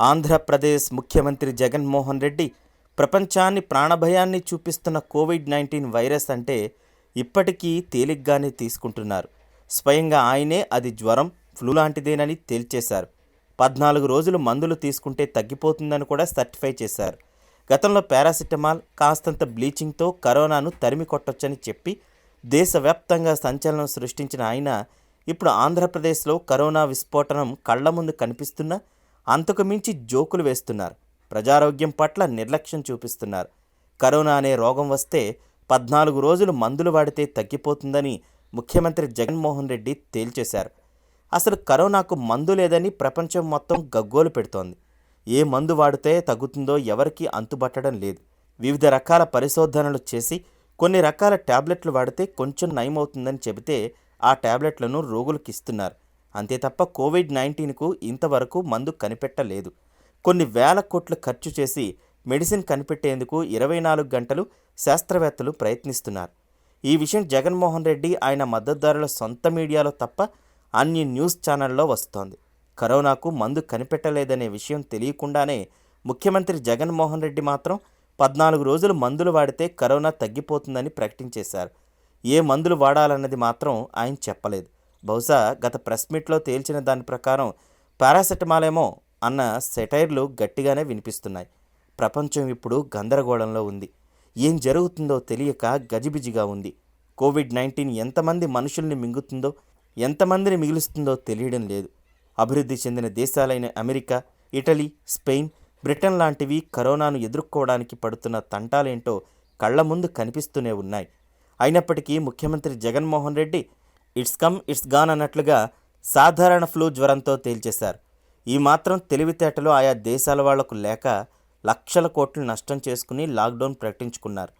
ఆంధ్రప్రదేశ్ ముఖ్యమంత్రి జగన్మోహన్ రెడ్డి ప్రపంచాన్ని ప్రాణభయాన్ని చూపిస్తున్న కోవిడ్ నైన్టీన్ వైరస్ అంటే ఇప్పటికీ తేలిగ్గానే తీసుకుంటున్నారు. స్వయంగా ఆయనే అది జ్వరం ఫ్లూ లాంటిదేనని తేల్చేశారు. పద్నాలుగు రోజులు మందులు తీసుకుంటే తగ్గిపోతుందని కూడా సర్టిఫై చేశారు. గతంలో పారాసిటమాల్ కాస్తంత బ్లీచింగ్తో కరోనాను తరిమి కొట్టొచ్చని చెప్పి దేశవ్యాప్తంగా సంచలనం సృష్టించిన ఆయన ఇప్పుడు ఆంధ్రప్రదేశ్లో కరోనా విస్ఫోటనం కళ్ళ ముందు కనిపిస్తున్నా అంతకు మించి జోకులు వేస్తున్నారు. ప్రజారోగ్యం పట్ల నిర్లక్ష్యం చూపిస్తున్నారు. కరోనా అనే రోగం వస్తే పద్నాలుగు రోజులు మందులు వాడితే తగ్గిపోతుందని ముఖ్యమంత్రి జగన్మోహన్ రెడ్డి తేల్చేశారు. అసలు కరోనాకు మందు లేదని ప్రపంచం మొత్తం గగ్గోలు పెడుతోంది. ఏ మందు వాడితే తగ్గుతుందో ఎవరికీ అంతుబట్టడం లేదు. వివిధ రకాల పరిశోధనలు చేసి కొన్ని రకాల ట్యాబ్లెట్లు వాడితే కొంచెం నయమవుతుందని చెబితే ఆ ట్యాబ్లెట్లను రోగులకు ఇస్తున్నారు అంతే తప్ప కోవిడ్ నైన్టీన్కు ఇంతవరకు మందు కనిపెట్టలేదు. కొన్ని వేల కోట్లు ఖర్చు చేసి మెడిసిన్ కనిపెట్టేందుకు ఇరవై నాలుగు గంటలు శాస్త్రవేత్తలు ప్రయత్నిస్తున్నారు. ఈ విషయం జగన్మోహన్ రెడ్డి ఆయన మద్దతుదారుల సొంత మీడియాలో తప్ప అన్ని న్యూస్ ఛానల్లో వస్తోంది. కరోనాకు మందు కనిపెట్టలేదనే విషయం తెలియకుండానే ముఖ్యమంత్రి జగన్మోహన్ రెడ్డి మాత్రం పద్నాలుగు రోజులు మందులు వాడితే కరోనా తగ్గిపోతుందని ప్రకటించేశారు. ఏ మందులు వాడాలన్నది మాత్రం ఆయన చెప్పలేదు. బహుశా గత ప్రెస్ మీట్లో తేల్చిన దాని ప్రకారం పారాసెటమాల్ ఏమో అన్న సెటైర్లు గట్టిగానే వినిపిస్తున్నాయి. ప్రపంచం ఇప్పుడు గందరగోళంలో ఉంది. ఏం జరుగుతుందో తెలియక గజిబిజిగా ఉంది. కోవిడ్ నైన్టీన్ ఎంతమంది మనుషుల్ని మింగుతుందో ఎంతమందిని మిగులుస్తుందో తెలియడం లేదు. అభివృద్ధి చెందిన దేశాలైన అమెరికా ఇటలీ స్పెయిన్ బ్రిటన్ లాంటివి కరోనాను ఎదుర్కోవడానికి పడుతున్న తంటాలేంటో కళ్ళ ముందు కనిపిస్తూనే ఉన్నాయి. అయినప్పటికీ ముఖ్యమంత్రి Jaganmohan Reddy it's come it's gone అన్నట్లుగా సాధారణ ఫ్లూ జ్వరంతో తేల్చేశారు. ఈ మాత్రం తెలివితేటలు ఆయా దేశాల వాళ్ళకు లేక లక్షల కోట్లు నష్టం చేసుకుని లాక్డౌన్ ప్రకటించుకున్నారు.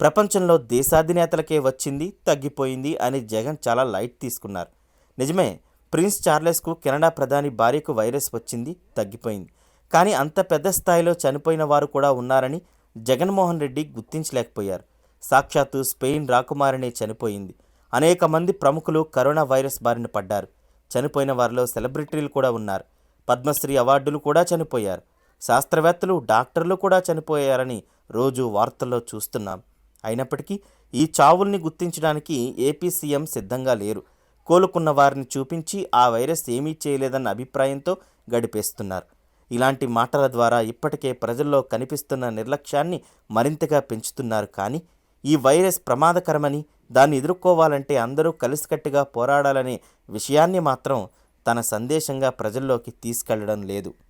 ప్రపంచంలో దేశాధినేతలకే వచ్చింది తగ్గిపోయింది అని జగన్ చాలా లైట్ తీసుకున్నారు. నిజమే ప్రిన్స్ చార్లెస్కు కెనడా ప్రధాని భార్యకు వైరస్ వచ్చింది తగ్గిపోయింది. కానీ అంత పెద్ద స్థాయిలో చనిపోయిన వారు కూడా ఉన్నారని జగన్మోహన్ రెడ్డి గుర్తించలేకపోయారు. సాక్షాత్తు స్పెయిన్ రాకుమారనే చనిపోయింది. అనేక మంది ప్రముఖులు కరోనా వైరస్ బారిన పడ్డారు. చనిపోయిన వారిలో సెలబ్రిటీలు కూడా ఉన్నారు. పద్మశ్రీ అవార్డులు కూడా చనిపోయారు. శాస్త్రవేత్తలు డాక్టర్లు కూడా చనిపోయారని రోజు వార్తల్లో చూస్తున్నాం. అయినప్పటికీ ఈ చావుల్ని గుర్తించడానికి ఏపీ సీఎం సిద్ధంగా లేరు. కోలుకున్న వారిని చూపించి ఆ వైరస్ ఏమీ చేయలేదన్న అభిప్రాయంతో గడిపేస్తున్నారు. ఇలాంటి మాటల ద్వారా ఇప్పటికే ప్రజల్లో కనిపిస్తున్న నిర్లక్ష్యాన్ని మరింతగా పెంచుతున్నారు కానీ ఈ వైరస్ ప్రమాదకరమని దాన్ని ఎదుర్కోవాలంటే అందరూ కలిసికట్టుగా పోరాడాలనే విషయాన్ని మాత్రం తన సందేశంగా ప్రజల్లోకి తీసుకెళ్ళడం లేదు.